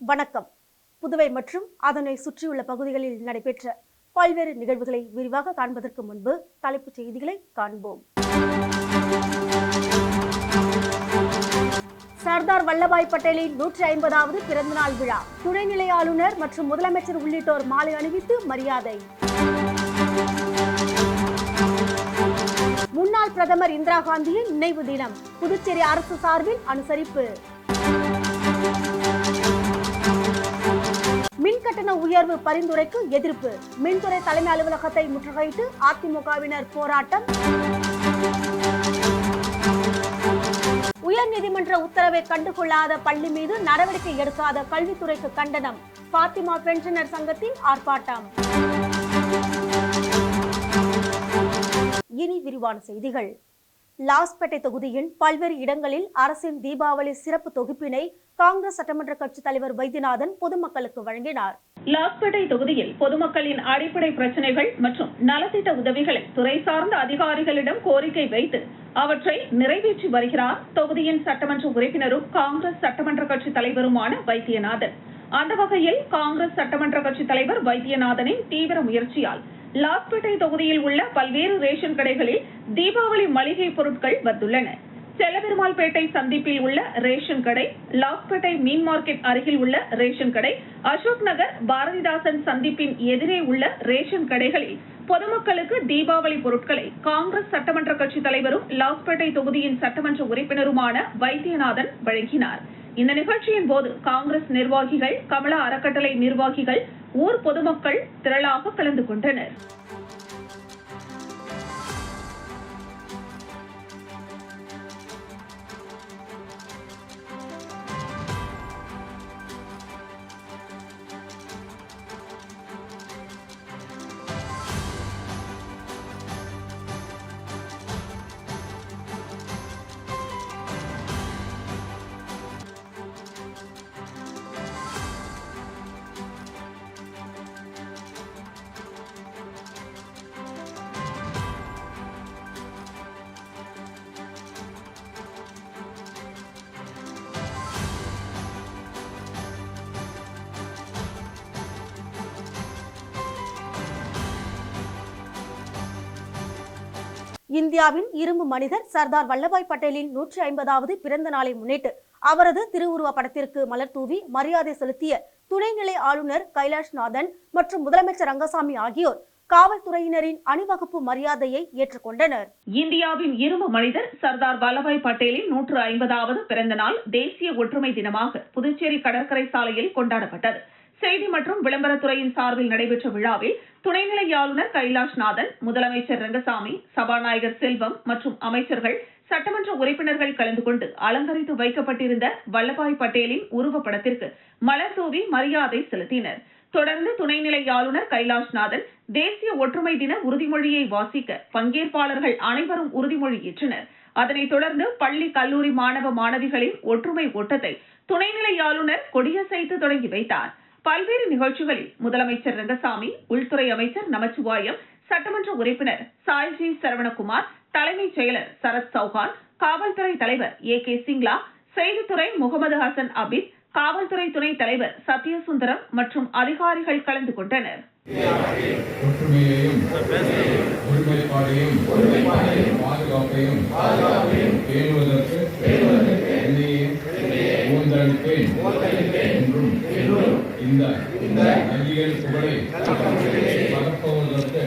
வணக்கம். புதுவை மற்றும் அதனை சுற்றியுள்ள பகுதிகளில் நடைபெற்ற பல்வேறு நிகழ்வுகளை விரிவாக காண்பதற்கு முன்பு தலைப்புச் செய்திகளை காண்போம். சர்தார் வல்லபாய் பட்டேலின் நூற்றி ஐம்பதாவது பிறந்தநாள் விழா. துணைநிலை ஆளுநர் மற்றும் முதலமைச்சர் உள்ளிட்டோர் மாலை அணிவித்து மரியாதை. முன்னாள் பிரதமர் இந்திரா காந்தியின் நினைவு தினம். புதுச்சேரி அரசு சார்பில் அனுசரிப்பு. மின் கட்டண உயர்வு பரிந்துரைக்கு எதிர்ப்பு. மின்துறை தலைமை அலுவலகத்தை முற்றுகையிட்டு அதிமுகவினர் போராட்டம். உயர்நீதிமன்ற உத்தரவை கண்டுகொள்ளாத பள்ளி மீது நடவடிக்கை எடுக்காத கல்வித்துறைக்கு கண்டனம். பாத்திமா பென்ஷனர் சங்கத்தின் ஆர்ப்பாட்டம். இனி விரிவான செய்திகள். லாஸ்பேட்டை தொகுதியின் பல்வேறு இடங்களில் அரசின் தீபாவளி சிறப்பு தொகுப்பினை காங்கிரஸ் சட்டமன்ற கட்சி தலைவர் வைத்தியநாதன் பொதுமக்களுக்கு வழங்கினார். லாஸ்பேட்டை தொகுதியில் பொதுமக்களின் அடிப்படை பிரச்சனைகள் மற்றும் நலத்திட்ட உதவிகளை துறை சார்ந்த அதிகாரிகளிடம் கோரிக்கை வைத்து அவற்றை நிறைவேற்றி வருகிறார் தொகுதியின் சட்டமன்ற உறுப்பினரும் காங்கிரஸ் சட்டமன்ற கட்சி தலைவருமான வைத்தியநாதன். அந்த வகையில் காங்கிரஸ் சட்டமன்ற கட்சி தலைவர் வைத்தியநாதனின் தீவிர முயற்சியால் லாஸ்பேட்டை தொகுதியில் உள்ள பல்வேறு ரேஷன் கடைகளில் தீபாவளி மளிகை பொருட்கள் வந்துள்ளன. செல்லபெருமாள்பேட்டை சந்திப்பில் உள்ள ரேஷன் கடை லாஸ்பேட்டை மீன் மார்க்கெட் அருகில் உள்ள ரேஷன் கடை அசோக் நகர் பாரதிதாசன் சந்திப்பின் எதிரே உள்ள ரேஷன் கடைகளில் பொதுமக்களுக்கு தீபாவளி பொருட்களை காங்கிரஸ் சட்டமன்ற கட்சி தலைவரும் லாஸ்பேட்டை தொகுதியின் சட்டமன்ற உறுப்பினருமான வைத்தியநாதன் வழங்கினார். இந்த நிகழ்ச்சியின் போது காங்கிரஸ் நிர்வாகிகள் கமலா அறக்கட்டளை நிர்வாகிகள் ஊர் பொதுமக்கள் திரளாக கலந்து கொண்டனர். இந்தியாவின் இரும்பு மனிதர் சர்தார் வல்லபாய் பட்டேலின் நூற்றி ஐம்பதாவது பிறந்த நாளை முன்னிட்டு அவரது திருவுருவ படத்திற்கு மலர் தூவி மரியாதை செலுத்திய துணைநிலை ஆளுநர் கைலாஷ்நாதன் மற்றும் முதலமைச்சர் ரங்கசாமி ஆகியோர் காவல்துறையினரின் அணிவகுப்பு மரியாதையை ஏற்றுக்கொண்டனர். இந்தியாவின் இரும்பு மனிதர் சர்தார் வல்லபாய் பட்டேலின் நூற்று ஐம்பதாவது பிறந்த நாள் தேசிய ஒற்றுமை தினமாக புதுச்சேரி கடற்கரை சாலையில் கொண்டாடப்பட்டது. செய்தி மற்றும் விளம்பரத்துறையின் சார்பில் நடைபெற்ற விழாவில் துணைநிலை ஆளுநர் கைலாஷ்நாதன் முதலமைச்சர் ரங்கசாமி சபாநாயகர் செல்வம் மற்றும் அமைச்சர்கள் சட்டமன்ற உறுப்பினர்கள் கலந்து கொண்டு அலங்கரித்து வைக்கப்பட்டிருந்த வல்லபாய் பட்டேலின் உருவப்படத்திற்கு மலர் தூவி மரியாதை செலுத்தினர். தொடர்ந்து துணைநிலை ஆளுநர் கைலாஷ்நாதன் தேசிய ஒற்றுமை தின உறுதிமொழியை வாசிக்க பங்கேற்பாளர்கள் அனைவரும் உறுதிமொழி ஏற்றனர். அதனைத் தொடர்ந்து பள்ளி கல்லூரி மாணவ மாணவிகளின் ஒற்றுமை ஓட்டத்தை துணைநிலை ஆளுநர் கொடியசைத்து தொடங்கி வைத்தார். பல்வேறு நிகழ்ச்சிகளில் முதலமைச்சர் ரங்கசாமி உள்துறை அமைச்சர் நமச்சிவாயம் சட்டமன்ற உறுப்பினர் சாய்ஜி சரவணகுமார் தலைமைச் செயலர் சரத் சௌஹான் காவல்துறை தலைவர் ஏ கே சிங்லா செய்தித்துறை முகமது ஹசன் அபித் காவல்துறை துணைத் தலைவர் சத்யசுந்தரம் மற்றும் அதிகாரிகள் கலந்து கொண்டனர். ஒற்றுமையையும் ஒருமைப்பாடையும் பாதுகாப்பையும் பேணுவதற்கு இந்த நல்லியல் புகழை பரப்புவதற்கு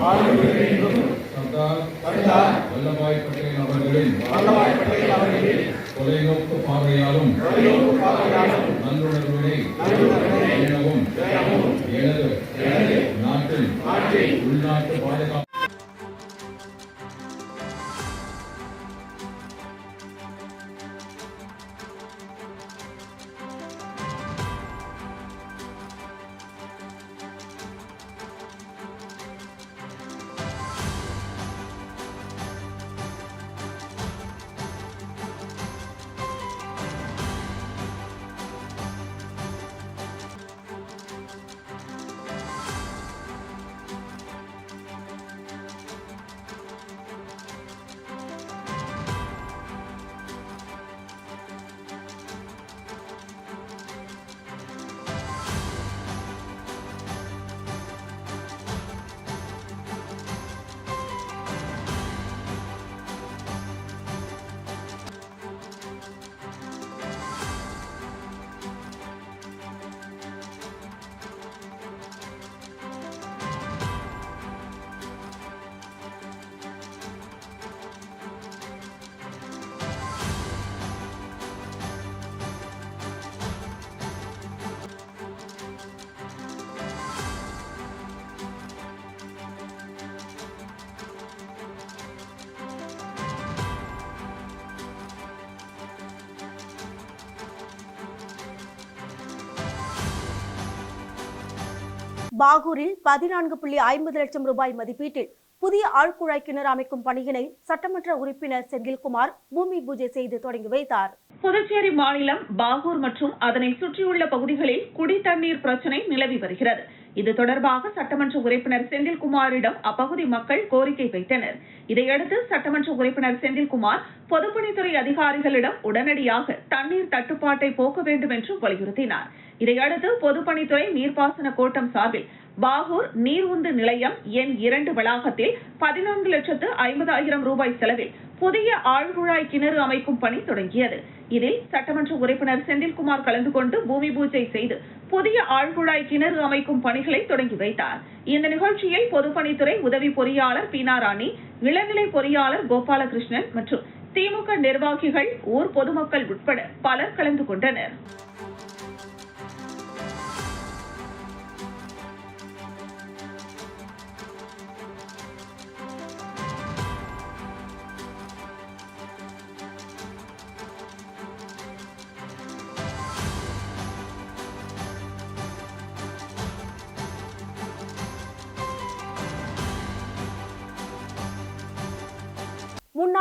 பாடுபடுவேன் என்றும் சர்தார் வல்லபாய் பட்டேல் அவர்களின் தொலைநோக்கு பார்வையாலும் பாகூரில் பதினான்கு புள்ளி ஐம்பது லட்சம் ரூபாய் மதிப்பீட்டில் புதிய ஆழ்குழாய் கிணறு அமைக்கும் பணியினை சட்டமன்ற உறுப்பினர் செந்தில்குமார் பூமி பூஜை செய்து தொடங்கி வைத்தார். புதுச்சேரி மாநிலம் பாகூர் மற்றும் அதனை சுற்றியுள்ள பகுதிகளில் குடித்தண்ணீர் பிரச்சினை நிலவி வருகிறது. இது தொடர்பாக சட்டமன்ற உறுப்பினர் செந்தில்குமாரிடம் அப்பகுதி மக்கள் கோரிக்கை வைத்தனர். இதையடுத்து சட்டமன்ற உறுப்பினர் செந்தில்குமார் பொதுப்பணித்துறை அதிகாரிகளிடம் உடனடியாக தண்ணீர் தட்டுப்பாட்டை போக்க வேண்டும் என்று வலியுறுத்தினார். இதையடுத்து பொதுப்பணித்துறை நீர்ப்பாசன கோட்டம் சார்பில் பாகூர் நீர்உந்து நிலையம் எண் இரண்டு வளாகத்தில் பதினான்கு லட்சத்து ஐம்பதாயிரம் ரூபாய் செலவில் புதிய ஆழ்குழாய் கிணறு அமைக்கும் பணி தொடங்கியது. இதில் சட்டமன்ற உறுப்பினர் செந்தில்குமார் கலந்து கொண்டு பூமி பூஜை செய்து புதிய ஆழ்குழாய் கிணறு அமைக்கும் பணிகளை தொடங்கி வைத்தார். இந்த நிகழ்ச்சியில் பொதுப்பணித்துறை உதவி பொறியாளர் பீனாராணி இளநிலை பொறியாளர் கோபாலகிருஷ்ணன் மற்றும் திமுக நிர்வாகிகள் ஊர் பொதுமக்கள் உட்பட பலர் கலந்து கொண்டனர்.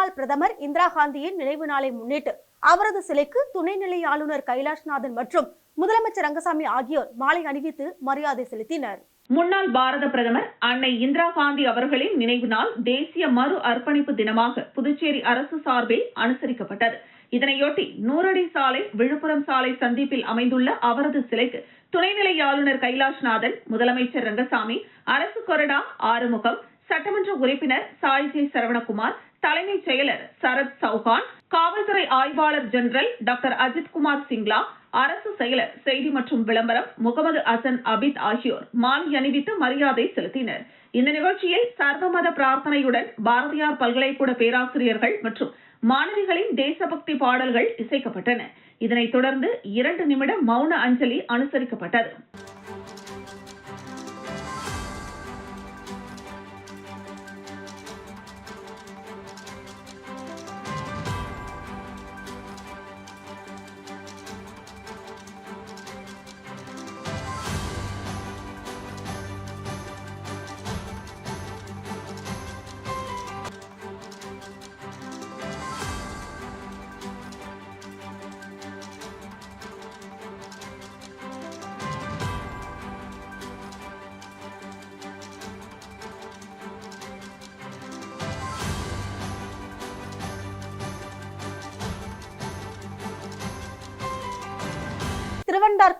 முன்னாள் பிரதமர் இந்திரா காந்தியின் நினைவு நாளை முன்னிட்டு அவரது சிலைக்கு துணைநிலை ஆளுநர் கைலாஷ்நாதன் மற்றும் முதலமைச்சர் ரங்கசாமி ஆகியோர் மாலை அணிவித்து மரியாதை செலுத்தினர். முன்னாள் பாரத பிரதமர் அன்னை இந்திரா காந்தி அவர்களின் நினைவு நாள் தேசிய மறு அர்ப்பணிப்பு தினமாக புதுச்சேரி அரசு சார்பில் அனுசரிக்கப்பட்டது. இதனையொட்டி நூறடி சாலை விழுப்புரம் சாலை சந்திப்பில் அமைந்துள்ள அவரது சிலைக்கு துணைநிலை ஆளுநர் கைலாஷ்நாதன் முதலமைச்சர் ரங்கசாமி அரசு கொறடா ஆறுமுகம் சட்டமன்ற உறுப்பினர் சாய்ஜி சரவணகுமார் தலைமைச் செயலர் சரத் சௌகான் காவல்துறை ஆய்வாளர் ஜெனரல் டாக்டர் அஜித்குமார் சிங்லா அரசு செயலர் செய்தி மற்றும் விளம்பரம் முகமது அசன் அபித் ஆகியோர் மாலை அணிவித்து மரியாதை செலுத்தினர். இந்த நிகழ்ச்சியில் சர்வமத பிரார்த்தனையுடன் பாரதியார் பல்கலைக்கூட பேராசிரியர்கள் மற்றும் மாணவிகளின் தேசபக்தி பாடல்கள் இசைக்கப்பட்டன. இதனைத் தொடர்ந்து இரண்டு நிமிட மௌன அஞ்சலி அனுசரிக்கப்பட்டது.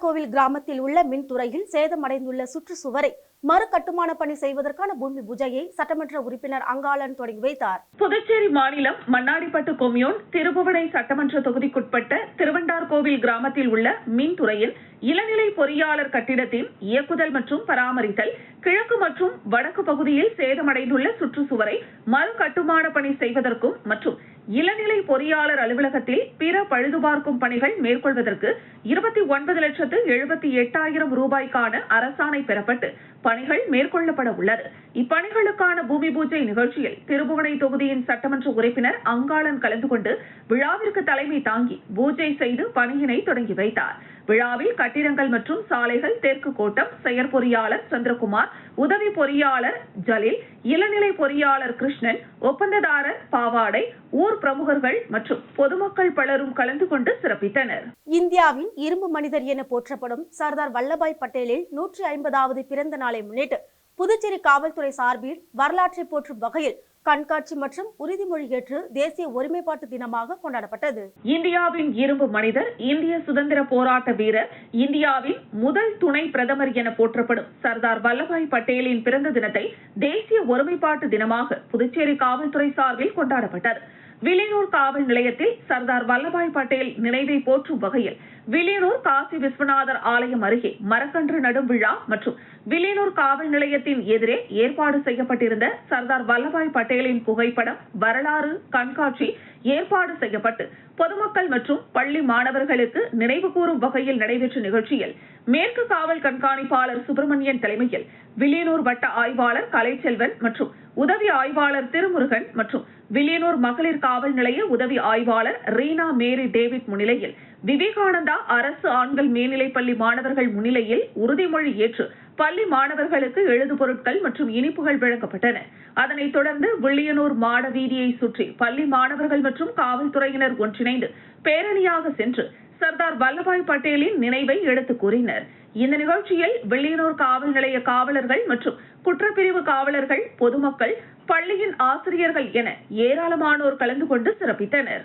திருவண்டார்கோவில் கிராமத்தில் உள்ள மின்துறையில் சேதமடைந்துள்ள சுற்றுச்சுவரை மறு கட்டுமான பணி செய்வதற்கான பூமி பூஜையை சட்டமன்ற உறுப்பினர் அங்காளன் தொடங்கி வைத்தார். புதுச்சேரி மாநிலம் மண்ணாடிப்பட்டு கொம்யூன் திருபுவனை சட்டமன்ற தொகுதிக்குட்பட்ட திருவண்டார்கோவில் கிராமத்தில் உள்ள மின்துறையில் இளநிலை பொறியாளர் கட்டிடத்தின் இயக்குதல் மற்றும் பராமரித்தல் கிழக்கு மற்றும் வடக்கு பகுதியில் சேதமடைந்துள்ள சுற்றுச்சுவரை மறு கட்டுமான பணி செய்வதற்கும் மற்றும் இளநிலை பொறியாளர் அலுவலகத்தில் பிற பழுதுபார்க்கும் பணிகள் மேற்கொள்வதற்கு இருபத்தி ஒன்பது லட்சத்து எழுபத்தி எட்டாயிரம் ரூபாய்க்கான அரசாணை பெறப்பட்டு பணிகள் மேற்கொள்ளப்பட உள்ளது. இப்பணிகளுக்கான பூமி பூஜை நிகழ்ச்சியில் திருபுவனை தொகுதியின் சட்டமன்ற உறுப்பினர் அங்காளன் கலந்து கொண்டு விழாவிற்கு தலைமை தாங்கி பூஜை செய்து பணியினை தொடங்கி வைத்தார். விழாவில் கட்டிடங்கள் மற்றும் சாலைகள் தெற்கு கோட்டம் செயற்பொறியாளர் சந்திரகுமார் உதவி பொறியாளர் ஜலீல் இளநிலை பொறியாளர் கிருஷ்ணன் ஒப்பந்ததாரர் பாவாடை ஊர் பிரமுகர்கள் மற்றும் பொதுமக்கள் பலரும் கலந்து கொண்டு சிறப்பித்தனர். இந்தியாவின் இரும்பு மனிதர் என போற்றப்படும் சர்தார் வல்லபாய் பட்டேலின் நூற்றி ஐம்பதாவது பிறந்த நாளை முன்னிட்டு புதுச்சேரி காவல்துறை சார்பில் வரலாற்றை போற்றும் வகையில் கண்காட்சி மற்றும் உறுதிமொழி ஏற்று தேசிய ஒருமைப்பாட்டு தினமாக கொண்டாடப்பட்டது. இந்தியாவின் இரும்பு மனிதர் இந்திய சுதந்திர போராட்ட வீரர் இந்தியாவின் முதல் துணை பிரதமர் என போற்றப்படும் சர்தார் வல்லபாய் பட்டேலின் பிறந்த தினத்தை தேசிய ஒருமைப்பாட்டு தினமாக புதுச்சேரி காவல்துறை சார்பில் கொண்டாடப்பட்டது. வில்லியனூர் காவல் நிலையத்தில் சர்தார் வல்லபாய் பட்டேல் நினைவை போற்றும் வகையில் வில்லியனூர் காசி விஸ்வநாதர் ஆலயம் அருகே மரக்கன்று நடும் விழா மற்றும் வில்லியனூர் காவல் நிலையத்தின் எதிரே ஏற்பாடு செய்யப்பட்டிருந்த சர்தார் வல்லபாய் பட்டேலின் புகைப்படம் வரலாறு கண்காட்சி ஏற்பாடு செய்யப்பட்டு பொதுமக்கள் மற்றும் பள்ளி மாணவர்களுக்கு நினைவு கூறும் வகையில் நடைபெற்ற நிகழ்ச்சியில் மேற்கு காவல் கண்காணிப்பாளர் சுப்பிரமணியன் தலைமையில் வில்லியனூர் வட்ட ஆய்வாளர் கலைச்செல்வன் மற்றும் உதவி ஆய்வாளர் திருமுருகன் மற்றும் வில்லியனூர் மகளிர் காவல் நிலைய உதவி ஆய்வாளர் ரீனா மேரி டேவிட் முன்னிலையில் விவேகானந்தா அரசு ஆண்கள் மேல்நிலைப்பள்ளி மாணவர்கள் முன்னிலையில் உறுதிமொழி ஏற்று பள்ளி மாணவர்களுக்கு எழுது பொருட்கள் மற்றும் இனிப்புகள் வழங்கப்பட்டன அதனைத் தொடர்ந்து வில்லியனூர் மாட வீதியை சுற்றி பள்ளி மாணவர்கள் மற்றும் காவல்துறையினர் ஒன்றிணைந்து பேரணியாக சென்று சர்தார் வல்லபாய் பட்டேலின் நினைவை எடுத்து கூறினர். இந்த நிகழ்ச்சியில் வில்லியனூர் காவல் நிலைய காவலர்கள் மற்றும் குற்றப்பிரிவு காவலர்கள் பொதுமக்கள் பள்ளியின் ஆசிரியர்கள் என ஏராளமானோர் கலந்து கொண்டு சிறப்பித்தனர்.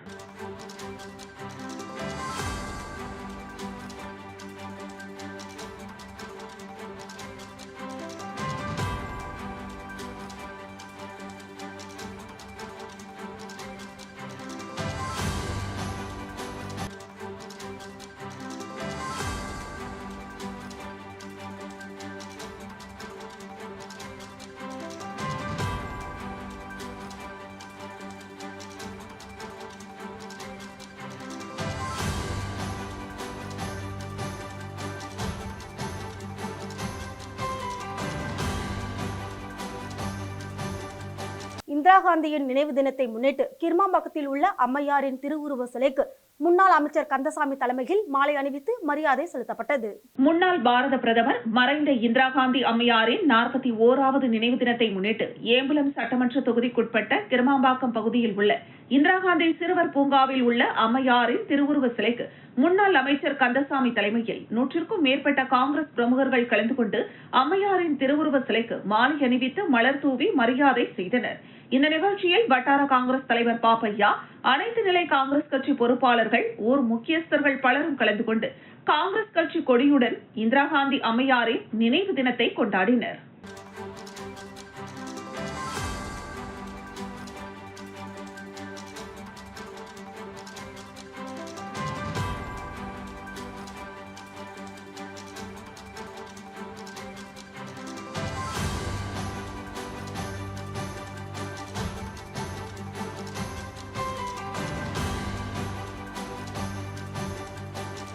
இந்திரா காந்தியின் நினைவு தினத்தை முன்னிட்டு கிருமாம்பாக்கத்தில் உள்ள அம்மையாரின் திருவுருவ சிலைக்கு முன்னாள் அமைச்சர் கந்தசாமி தலைமையில் மாலை அணிவித்து மரியாதை செலுத்தப்பட்டது. முன்னாள் பாரத பிரதமர் மறைந்த இந்திரா காந்தி அம்மையாரின் நாற்பத்தி ஓராவது நினைவு தினத்தை முன்னிட்டு ஏம்பலம் சட்டமன்ற தொகுதிக்குட்பட்ட கிருமாம்பாக்கம் பகுதியில் உள்ள இந்திரா காந்தி சிறுவர் பூங்காவில் உள்ள அம்மையாரின் திருவுருவ சிலைக்கு முன்னாள் அமைச்சர் கந்தசாமி தலைமையில் நூற்றிற்கும் மேற்பட்ட காங்கிரஸ் பிரமுகர்கள் கலந்து கொண்டு அம்மையாரின் திருவுருவ சிலைக்கு மாலை அணிவித்து மலர் தூவி மரியாதை செய்தனர். இந்த நிகழ்ச்சியில் வட்டார காங்கிரஸ் தலைவர் பாப்பையா அனைத்து நிலை காங்கிரஸ் கட்சி பொறுப்பாளர்கள் ஊர் முக்கியஸ்தர்கள் பலரும் கலந்து கொண்டு காங்கிரஸ் கட்சி கொடியுடன் இந்திரா காந்தி அம்மையாரின் நினைவு தினத்தை கொண்டாடினர்.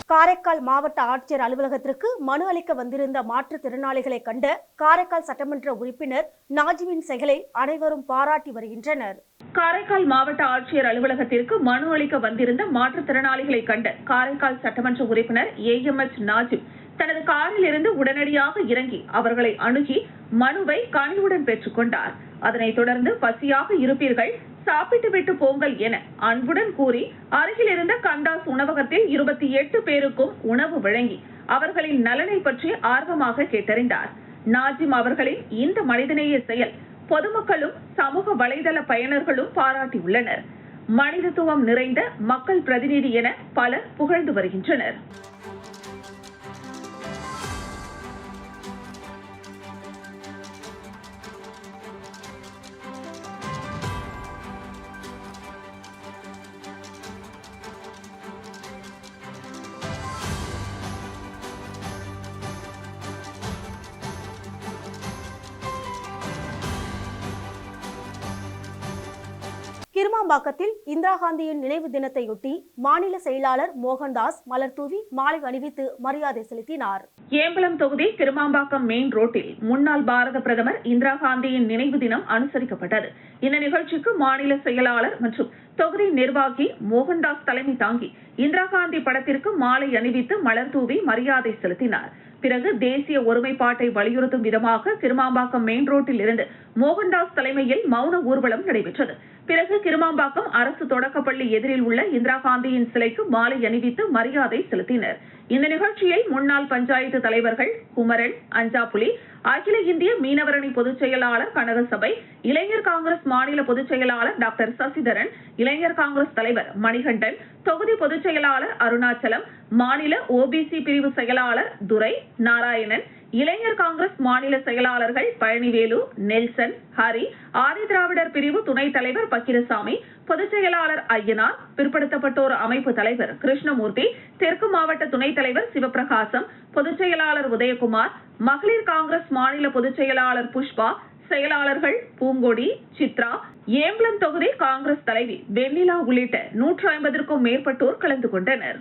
காரைக்கால் மாவட்ட ஆட்சியர் அலுவலகத்திற்கு மனு அளிக்க வந்திருந்த மாற்றுத்திறனாளிகளை கண்ட காரைக்கால் சட்டமன்ற உறுப்பினர் நாஜிமின் செயலை அனைவரும் பாராட்டி வருகின்றனர். காரைக்கால் மாவட்ட ஆட்சியர் அலுவலகத்திற்கு மனு அளிக்க வந்திருந்த மாற்றுத்திறனாளிகளை கண்ட காரைக்கால் சட்டமன்ற உறுப்பினர் ஏ எம் எச் நாஜிம் தனது காரில் இருந்து உடனடியாக இறங்கி அவர்களை அணுகி மனுவை கனிவுடன் பெற்றுக் கொண்டார். அதனைத் தொடர்ந்து பசியாக இருப்பீர்கள் சாப்பிட்டு விட்டு போங்கள் என அன்புடன் கூறி அருகில் இருந்த கண்டாஸ் உணவகத்தில் இருபத்தி எட்டு பேருக்கும் உணவு வழங்கி அவர்களின் நலனை பற்றி ஆர்வமாக கேட்டறிந்தார். நாஜிம் அவர்களின் இந்த மனிதநேய செயல் பொதுமக்களும் சமூக வலைதள பயனர்களும் பாராட்டியுள்ளனர் மனிதத்துவம் நிறைந்த மக்கள் பிரதிநிதி என பலர் புகழ்ந்து வருகின்றனர். கிருமாம்பாக்கத்தில் இந்திரா காந்தியின் நினைவு தினத்தையொட்டி மாநில செயலாளர் மோகன்தாஸ் மலர் தூவி மாலை அணிவித்து மரியாதை செலுத்தினார். ஏம்பலம் தொகுதி திருமாம்பாக்கம் மெயின் ரோட்டில் முன்னாள் பாரத பிரதமர் இந்திரா காந்தியின் நினைவு தினம் அனுசரிக்கப்பட்டது. இந்த நிகழ்ச்சிக்கு மாநில செயலாளர் மற்றும் தொகுதி நிர்வாகி மோகன்தாஸ் தலைமை தாங்கி இந்திரா காந்தி படத்திற்கு மாலை அணிவித்து மலர் தூவி மரியாதை செலுத்தினார். பிறகு தேசிய ஒருமைப்பாட்டை வலியுறுத்தும் விதமாக கிருமாம்பாக்கம் மெயின் ரோட்டில் இருந்து மோகன்தாஸ் தலைமையில் மௌன ஊர்வலம் நடைபெற்றது. பிறகு கிருமாம்பாக்கம் அரசு தொடக்கப்பள்ளி எதிரில் உள்ள இந்திரா காந்தியின் சிலைக்கு மாலை அணிவித்து மரியாதை செலுத்தினர். இந்த நிகழ்ச்சியில் முன்னாள் பஞ்சாயத்து தலைவர்கள் குமரன் அஞ்சாப்புலி அகில இந்திய மீனவரணி பொதுச் செயலாளர் கனகசபை இளைஞர் காங்கிரஸ் மாநில பொதுச் செயலாளர் டாக்டர் சசிதரன் இளைஞர் காங்கிரஸ் தலைவர் மணிகண்டன் தொகுதி பொதுச் செயலாளர் அருணாச்சலம் மாநில ஓபிசி பிரிவு செயலாளர் துரை நாராயணன் இளைஞர் காங்கிரஸ் மாநில செயலாளர்கள் பழனிவேலு நெல்சன் ஹரி ஆதி திராவிடர் பிரிவு துணைத் தலைவர் பக்கிரசாமி பொதுச் செயலாளர் ஐயனார் பிற்படுத்தப்பட்டோர் அமைப்பு தலைவர் கிருஷ்ணமூர்த்தி தெற்கு மாவட்ட துணைத் தலைவர் சிவபிரகாசம் பொதுச் செயலாளர் உதயகுமார் மகளிர் காங்கிரஸ் மாநில பொதுச் செயலாளர் புஷ்பா செயலாளர்கள் பூங்கொடி சித்ரா ஏம்பலம் தொகுதி காங்கிரஸ் தலைவி வெண்ணிலா உள்ளிட்ட நூற்று ஐம்பதற்கும் மேற்பட்டோர் கலந்து கொண்டனர்.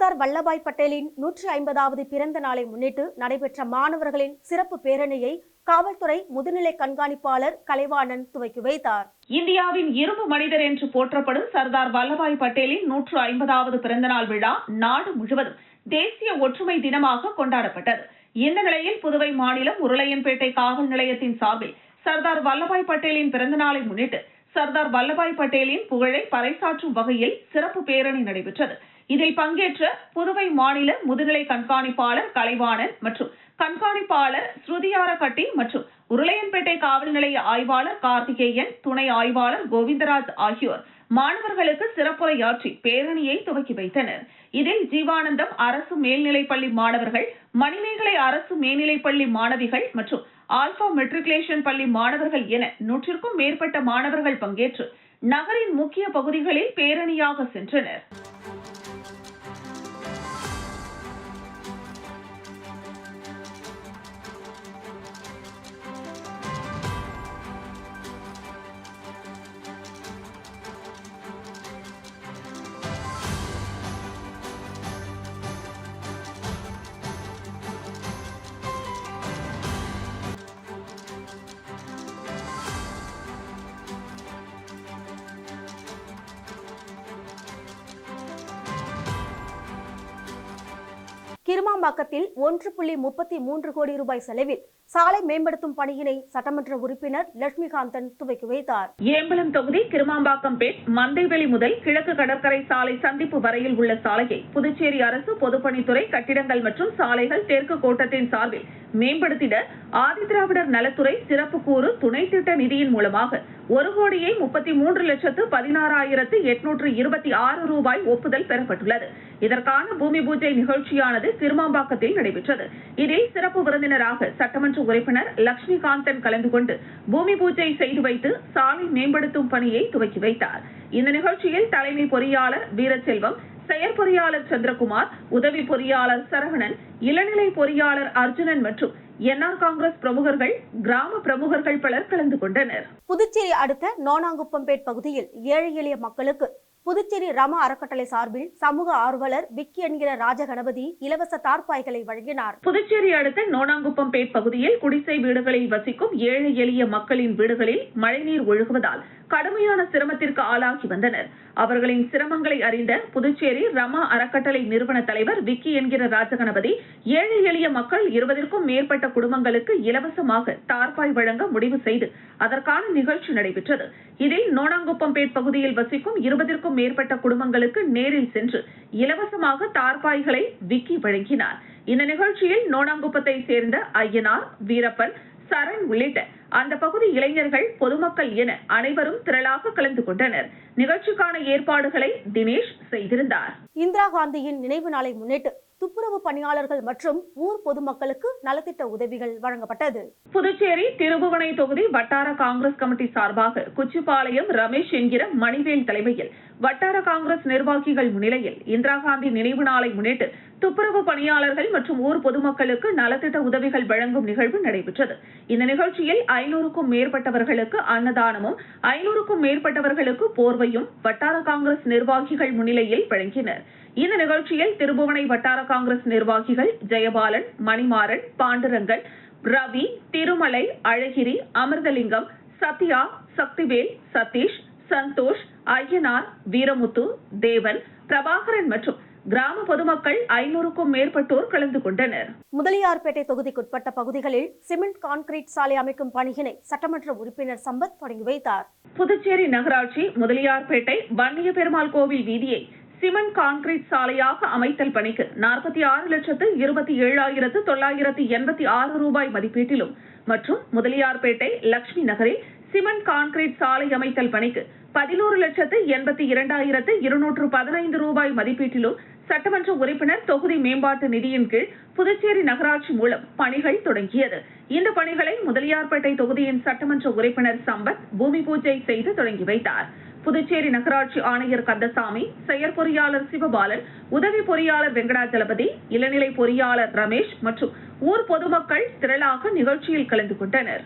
சர்தார் வல்லபாய் பட்டேலின் நூற்றி ஐம்பதாவது பிறந்த நாளை முன்னிட்டு நடைபெற்ற மாணவர்களின் சிறப்பு பேரணியை காவல்துறை முதுநிலை கண்காணிப்பாளர் கலைவாணன் துவக்கி வைத்தார். இந்தியாவின் இரும்பு மனிதர் என்று போற்றப்படும் சர்தார் வல்லபாய் பட்டேலின் நூற்று ஐம்பதாவது பிறந்தநாள் விழா நாடு முழுவதும் தேசிய ஒற்றுமை தினமாக கொண்டாடப்பட்டது. இந்த நிலையில் புதுவை மாநிலம் உருளையன்பேட்டை காவல் நிலையத்தின் சார்பில் சர்தார் வல்லபாய் பட்டேலின் பிறந்தநாளை முன்னிட்டு சர்தார் வல்லபாய் பட்டேலின் புகழை பறைசாற்றும் வகையில் சிறப்பு பேரணி நடைபெற்றது. இதில் பங்கேற்ற புதுவை மாநில முதுநிலை கண்காணிப்பாளர் கலைவாணன் மற்றும் கண்காணிப்பாளர் ஸ்ருதியாரகட்டி மற்றும் உருளையன்பேட்டை காவல் நிலைய ஆய்வாளர் கார்த்திகேயன் துணை ஆய்வாளர் கோவிந்தராஜ் ஆகியோர் மாணவர்களுக்கு சிறப்புரையாற்றி பேரணியை துவக்கி வைத்தனர். இதில் ஜீவானந்தம் அரசு மேல்நிலைப்பள்ளி மாணவர்கள் மணிமேகலை அரசு மேல்நிலைப்பள்ளி மாணவிகள் மற்றும் ஆல்பா மெட்ரிகுலேஷன் பள்ளி மாணவர்கள் என நூற்றிற்கும் மேற்பட்ட மாணவர்கள் பங்கேற்று நகரின் முக்கிய பகுதிகளில் பேரணியாக சென்றனர். கிருமாம்பாக்கத்தில் ஒன்று புள்ளி முப்பத்தி மூன்று கோடி ரூபாய் செலவில் சாலை மேம்படுத்தும் பணியினை சட்டமன்ற உறுப்பினர் லட்சுமிகாந்தன் துவக்கி வைத்தார். ஏம்பலம் தொகுதி கிருமாம்பாக்கம் பேட் மந்தைவெளி முதல் கிழக்கு கடற்கரை சாலை சந்திப்பு வரையில் உள்ள சாலையை புதுச்சேரி அரசு பொதுப்பணித்துறை கட்டிடங்கள் மற்றும் சாலைகள் தெற்கு கோட்டத்தின் சார்பில் மேம்படுத்திட ஆதிதிராவிடர் நலத்துறை சிறப்பு கூறு துணை திட்ட நிதியின் மூலமாக ஒரு கோடியே முப்பத்தி மூன்று லட்சத்து பதினாறாயிரத்து எட்நூற்று இருபத்தி ஆறு ரூபாய் ஒப்புதல் பெறப்பட்டுள்ளது. இதற்கான பூமி பூஜை நிகழ்ச்சியானது கிருமாம்பாக்கத்தில் நடைபெற்றது. இதில் சிறப்பு விருந்தினராக சட்டமன்ற உறுப்பினர் லட்சுமிகாந்தன் கலந்து கொண்டு பூமி பூஜை செய்து வைத்து சாலை மேம்படுத்தும் பணியை துவக்கி வைத்தார். இந்த நிகழ்ச்சியில் தலைமை பொறியாளர் வீரச்செல்வம் செயற்பொறியாளர் சந்திரகுமார் உதவி பொறியாளர் சரவணன் இளநிலை பொறியாளர் அர்ஜுனன் மற்றும் என்ஆர் காங்கிரஸ் பிரமுகர்கள் கிராம பிரமுகர்கள் பலர் கலந்து கொண்டனர். புதுச்சேரி அடுத்த நோனாங்குப்பம்பேட் பகுதியில் ஏழை எளிய மக்களுக்கு புதுச்சேரி ரம அறக்கட்டளை சார்பில் சமூக ஆர்வலர் விக்கி என்கிற ராஜகணபதி இலவச தார்பாய்களை வழங்கினார். புதுச்சேரி அடுத்த நோனாங்குப்பம் பேட் பகுதியில் குடிசை வீடுகளில் வசிக்கும் ஏழை எளிய மக்களின் வீடுகளில் மழைநீர் ஒழுகுவதால் கடுமையான சிரமத்திற்கு ஆளாகி வந்தனர். அவர்களின் சிரமங்களை அறிந்த புதுச்சேரி ரமா அறக்கட்டளை நிறுவன தலைவர் விக்கி என்கிற ராஜகணபதி ஏழை எளிய மக்கள் இருபதற்கும் மேற்பட்ட குடும்பங்களுக்கு இலவசமாக தார்பாய் வழங்க முடிவு செய்து அதற்கான நிகழ்ச்சி நடைபெற்றது. இதில் நோனாங்குப்பம்பேட் பகுதியில் வசிக்கும் இருபதற்கும் மேற்பட்ட குடும்பங்களுக்கு நேரில் சென்று இலவசமாக தார்பாய்களை விக்கி வழங்கினார். இந்த நிகழ்ச்சியில் நோனாங்குப்பத்தை சேர்ந்த ஐயனார் வீரப்பன் சரண் உள்ளிட்ட அந்த பகுதி இளைஞர்கள் பொதுமக்கள் என அனைவரும் திரளாக கலந்து கொண்டனர். நிகழ்ச்சிக்கான ஏற்பாடுகளை தினேஷ் செய்திருந்தார். இந்திரா காந்தியின் நினைவு நாளை முன்னிட்டு துப்புரவு பணியாளர்கள் மற்றும் ஊர் பொதுமக்களுக்கு நலத்திட்ட உதவிகள் வழங்கப்பட்டது. புதுச்சேரி திருபுவனை தொகுதி வட்டார காங்கிரஸ் கமிட்டி சார்பாக குச்சிப்பாளையம் ரமேஷ் என்கிற மணிவேல் தலைமையில் வட்டார காங்கிரஸ் நிர்வாகிகள் முன்னிலையில் இந்திரா காந்தி நினைவு நாளை முன்னிட்டு துப்புரவு பணியாளர்கள் மற்றும் ஊர் பொதுமக்களுக்கு நலத்திட்ட உதவிகள் வழங்கும் நிகழ்வு நடைபெற்றது. இந்த நிகழ்ச்சியில் ஐநூறுக்கும் மேற்பட்டவர்களுக்கு அன்னதானமும் ஐநூறுக்கும் மேற்பட்டவர்களுக்கு போர்வையும் வட்டார காங்கிரஸ் நிர்வாகிகள் முன்னிலையில் வழங்கினர். இந்த நிகழ்ச்சியில் திருபுவனை வட்டார காங்கிரஸ் நிர்வாகிகள் ஜெயபாலன் மணிமாறன் பாண்டுரங்கன் ரவி திருமலை அழகிரி அமிர்தலிங்கம் சத்யா சக்திவேல் சதீஷ் சந்தோஷ் ஐயனார் வீரமுத்து தேவன் பிரபாகரன் மற்றும் கிராம பொதுமக்கள் ஐநூறுக்கும் மேற்பட்டோர் கலந்து கொண்டனர். முதலியார்பேட்டை தொகுதிக்குட்பட்ட பகுதிகளில் சிமெண்ட் கான்கிரீட் சாலை அமைக்கும் பணியினை சட்டமன்ற உறுப்பினர் சம்பத் தொடங்கி வைத்தார். புதுச்சேரி நகராட்சி முதலியார்பேட்டை வன்னிய பெருமாள் கோவில் வீதியை சிமெண்ட் கான்கிரீட் சாலையாக அமைத்தல் பணிக்கு நாற்பத்தி ஆறு லட்சத்து இருபத்தி ஏழாயிரத்து தொள்ளாயிரத்து எண்பத்தி ஆறு ரூபாய் மதிப்பீட்டிலும் மற்றும் முதலியார்பேட்டை லட்சுமி நகரில் சிமெண்ட் கான்கிரீட் சாலை அமைத்தல் பணிக்கு பதினோரு லட்சத்து எண்பத்தி இரண்டாயிரத்து இருநூற்று பதினைந்து ரூபாய் மதிப்பீட்டிலும் சட்டமன்ற உறுப்பினர் தொகுதி மேம்பாட்டு நிதியின் கீழ் புதுச்சேரி நகராட்சி மூலம் பணிகள் தொடங்கியது. இந்த பணிகளை முதலியார்பேட்டை தொகுதியின் சட்டமன்ற உறுப்பினர் சம்பத் பூமி பூஜை செய்து தொடங்கி வைத்தார். புதுச்சேரி நகராட்சி ஆணையர் கந்தசாமி செயற்பொறியாளர் சிவபாலன் உதவி பொறியாளர் வெங்கடாஜலபதி இளநிலை பொறியாளர் ரமேஷ் மற்றும் ஊர் பொதுமக்கள் திரளாக நிகழ்ச்சியில் கலந்து கொண்டனர்.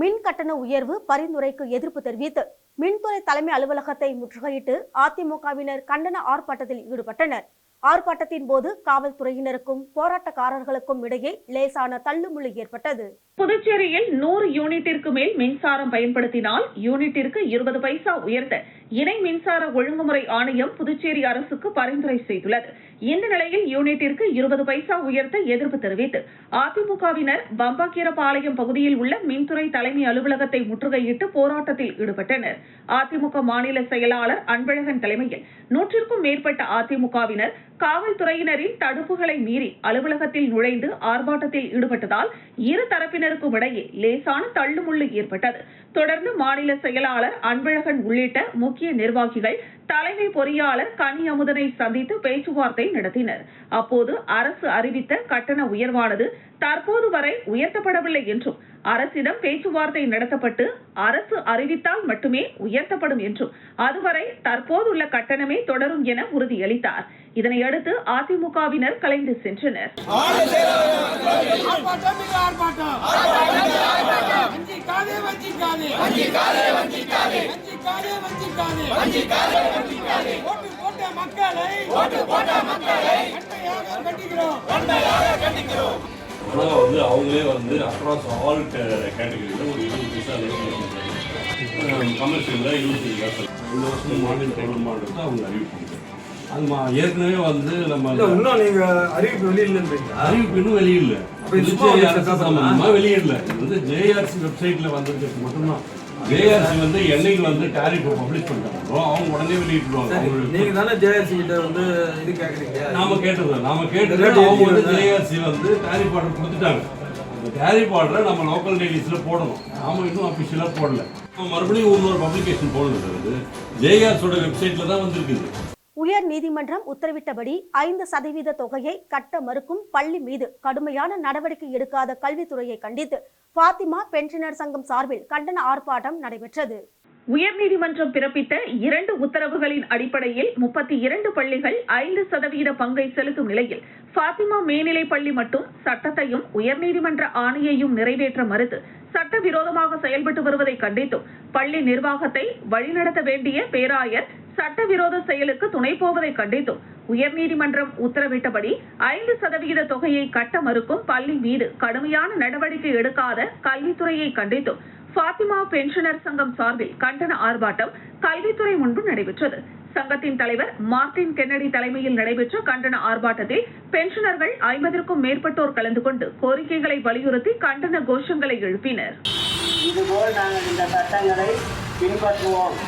மின் கட்டண உயர்வு பரிந்துரைக்கு எதிர்ப்பு தெரிவித்து மின்துறை தலைமை அலுவலகத்தை முற்றுகையிட்டு அதிமுகவினர் கண்டன ஆர்ப்பாட்டத்தில் ஈடுபட்டனர். ஆர்ப்பாட்டத்தின் போது காவல்துறையினருக்கும் போராட்டக்காரர்களுக்கும் இடையே லேசான தள்ளுமுள்ளு ஏற்பட்டது. புதுச்சேரியில் நூறு யூனிட்டிற்கு மேல் மின்சாரம் பயன்படுத்தினால் யூனிட்டிற்கு இருபது பைசா உயர்த்த இணை மின்சார ஒழுங்குமுறை ஆணையம் புதுச்சேரி அரசுக்கு பரிந்துரை செய்துள்ளது. இந்த நிலையில் யூனிட்டிற்கு இருபது பைசா உயர்த்த எதிர்ப்பு தெரிவித்து அதிமுகவினர் பம்பாக்கீரபாளையம் பகுதியில் உள்ள மின்துறை தலைமை அலுவலகத்தை முற்றுகையிட்டு போராட்டத்தில் ஈடுபட்டனர். அதிமுக மாநில செயலாளர் அன்பழகன் தலைமையில் நூற்றிற்கும் மேற்பட்ட அதிமுகவினர் காவல்துறையினரின் தடுப்புகளை மீறி அலுவலகத்தில் நுழைந்து ஆர்ப்பாட்டத்தில் ஈடுபட்டதால் இரு தரப்பினருக்கும் இடையே லேசான தள்ளுமுள்ளு ஏற்பட்டது. தொடர்ந்து மாநில செயலாளர் அன்பழகன் உள்ளிட்ட முக்கிய நிர்வாகிகள் தலைமை பொறியாளர் கனி அமுதனை சந்தித்து பேச்சுவார்த்தை நடத்தினர். அப்போது அரசு அறிவித்த கட்டண உயர்வானது தற்போது வரை உயர்த்தப்படவில்லை என்றும் அரசிடம் பேச்சுவார்த்தை நடத்தப்பட்டு அரசு அறிவித்தால் மட்டுமே உயர்த்தப்படும் என்றும் அதுவரை தற்போதுள்ள கட்டணமே தொடரும் என உறுதியளித்தார். இதனையடுத்து அதிமுகவினர் கலைந்து சென்றனர். ஆர்ப்பாட்டம் மிக ஆர்ப்பாட்டம். வஞ்சிக்காதே வஞ்சிக்காதே வஞ்சிக்காதே. வஞ்சிக்காதே வஞ்சிக்காதே. ஓட்டு போட்ட மக்களை ஓட்டு போட்ட மக்களை கண்மையாக கண்டிக்கிறோம் ஆனால் வந்து அவங்களே வந்து அக்ராஸ் ஆல் கேட்டகரியில் ஒரு இருபது பைசா கமர்ஷியலில் இருபத்தஞ்சு காசு இந்த வருஷம் மாநில கவர்மெண்ட் அவங்க அறிவிப்பாங்க அது மா- ஏற்கனவே வந்து நம்ம இல்ல இன்னும் நீங்க அறிவிப்பு வெளியிலன்றீங்களா அறிவிப்பு இன்னும் சம்பந்தமா வெளியிடல இது வந்து ஜேஆர்சி வெப்சைட்ல வந்ததுக்கு மட்டும்தான். ஜேஆர்சி வந்து என்னைக்கு வந்து டாரிஃப் பப்ளிஷ் பண்ணிட்டாங்களோ அவங்க உடனே வெளியிட்டுருவாங்க. நீங்க தானே ஜேஎஸ்சி கிட்ட வந்து இது கேக்குறீங்க? நாம கேட்டது நாம கேட்டது அவங்க வந்து ஜேஆர்சி வந்து டாரிஃப் ஆர்டர் கொடுத்துட்டாங்க. அந்த டாரிஃப் ஆர்டரை நம்ம லோக்கல் டெய்லிஸ்ல போடணும். நாம இன்னும் அபிஷியலா போடல. மறுபடியும் இன்னொரு பப்ளிகேஷன் போடணும் சார் அது. ஜேஆர்ஸோட வெப்சைட்ல தான் வந்திருக்குது. உயர் நீதிமன்றம் உத்தரவிட்டபடி ஐந்து சதவீத தொகையை கட்ட மறுக்கும் பள்ளி மீது கடுமையான நடவடிக்கை எடுக்காத கல்வித்துறையை கண்டித்து பாத்திமா பென்ஷனர் சங்கம் சார்பில் கண்டன ஆர்ப்பாட்டம் நடைபெற்றது. உயர்நீதிமன்றம் பிறப்பித்த இரண்டு உத்தரவுகளின் அடிப்படையில் முப்பத்தி இரண்டு பள்ளிகள் ஐந்து சதவீத பங்கை செலுத்தும் நிலையில் பாத்திமா மேல்நிலைப் பள்ளி மட்டும் சட்டத்தையும் உயர்நீதிமன்ற ஆணையையும் நிறைவேற்ற மறுத்து சட்டவிரோதமாக செயல்பட்டு வருவதை கண்டித்தும் பள்ளி நிர்வாகத்தை வழிநடத்த வேண்டிய பேராயர் சட்டவிரோத செயலுக்கு துணை போவதை கண்டித்தும் உயர்நீதிமன்றம் உத்தரவிட்டபடி ஐந்து சதவீத தொகையை கட்ட மறுக்கும் பள்ளி மீது கடுமையான நடவடிக்கை எடுக்காத கல்வித்துறையை கண்டித்தும் ஃபாத்திமா பென்ஷனர் சங்கம் சார்பில் கண்டன ஆர்ப்பாட்டம் கல்வித்துறை முன்பு நடைபெற்றது. சங்கத்தின் தலைவர் மார்டின் கென்னடி தலைமையில் நடைபெற்ற கண்டன ஆர்ப்பாட்டத்தில் பென்ஷனர்கள் ஐம்பதற்கும் மேற்பட்டோர் கலந்து கொண்டு கோரிக்கைகளை வலியுறுத்தி கண்டன கோஷங்களை எழுப்பினர். இதுபோல் நாங்கள் இந்த சட்டங்களை பின்பற்றுவோம்.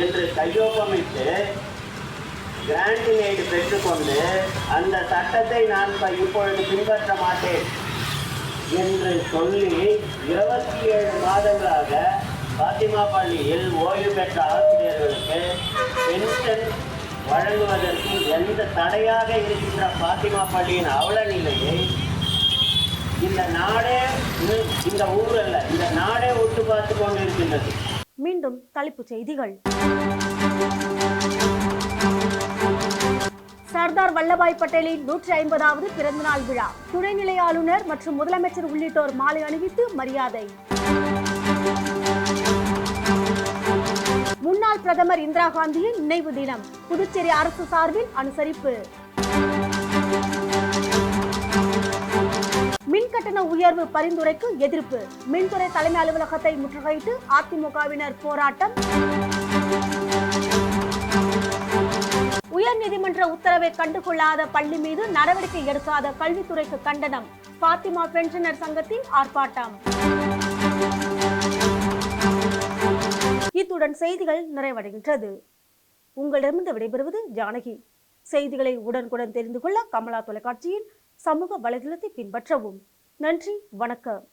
என்று கையொப்பமிட்டு கிராண்டிங் எய்டு பெற்றுக்கொண்டு அந்த சட்டத்தை நான் இப்பொழுது பின்பற்ற மாட்டேன் என்று சொல்லி இருபத்தி ஏழு மாதங்களாக பாத்திமா பள்ளியில் ஓய்வு பெற்ற ஆசிரியர்களுக்கு பென்ஷன் வழங்குவதற்கு எந்த தடையாக இருக்கின்ற பாத்திமா பள்ளியின் அவல நிலையை இந்த நாடே இந்த ஊர் அல்ல இந்த நாடே ஒட்டு பார்த்து கொண்டிருக்கின்றது. மீண்டும் தலைப்புச் செய்திகள். சர்தார் வல்லபாய் பட்டேலின் நூற்றி ஐம்பதாவது பிறந்தநாள் விழா. துணைநிலை ஆளுநர் மற்றும் முதலமைச்சர் உள்ளிட்டோர் மாலை அணிவித்து மரியாதை. முன்னாள் பிரதமர் இந்திரா காந்தியின் நினைவு தினம். புதுச்சேரி அரசு சார்பில் அனுசரிப்பு. மின் கட்டண உயர்வு பரிந்துரைக்கு எதிர்ப்பு. மின்துறை தலைமை அலுவலகத்தை முற்றுகையிட்டு அதிமுகவினர் போராட்டம். உயர்நீதிமன்ற உத்தரவை கண்டுகொள்ளாத பள்ளி மீது நடவடிக்கை எடுக்காத கல்வித்துறைக்கு கண்டனம். பாத்திமா பென்ஷனர் சங்கத்தின் ஆர்ப்பாட்டம். இத்துடன் செய்திகள் நிறைவடைகின்றது. உங்களிடமிருந்து விடைபெறுவது ஜானகி. செய்திகளை உடனுக்குடன் தெரிந்து கொள்ள கமலா தொலைக்காட்சியின் சமூக வலைதளத்தை பின்பற்றவும். நன்றி வணக்கம்.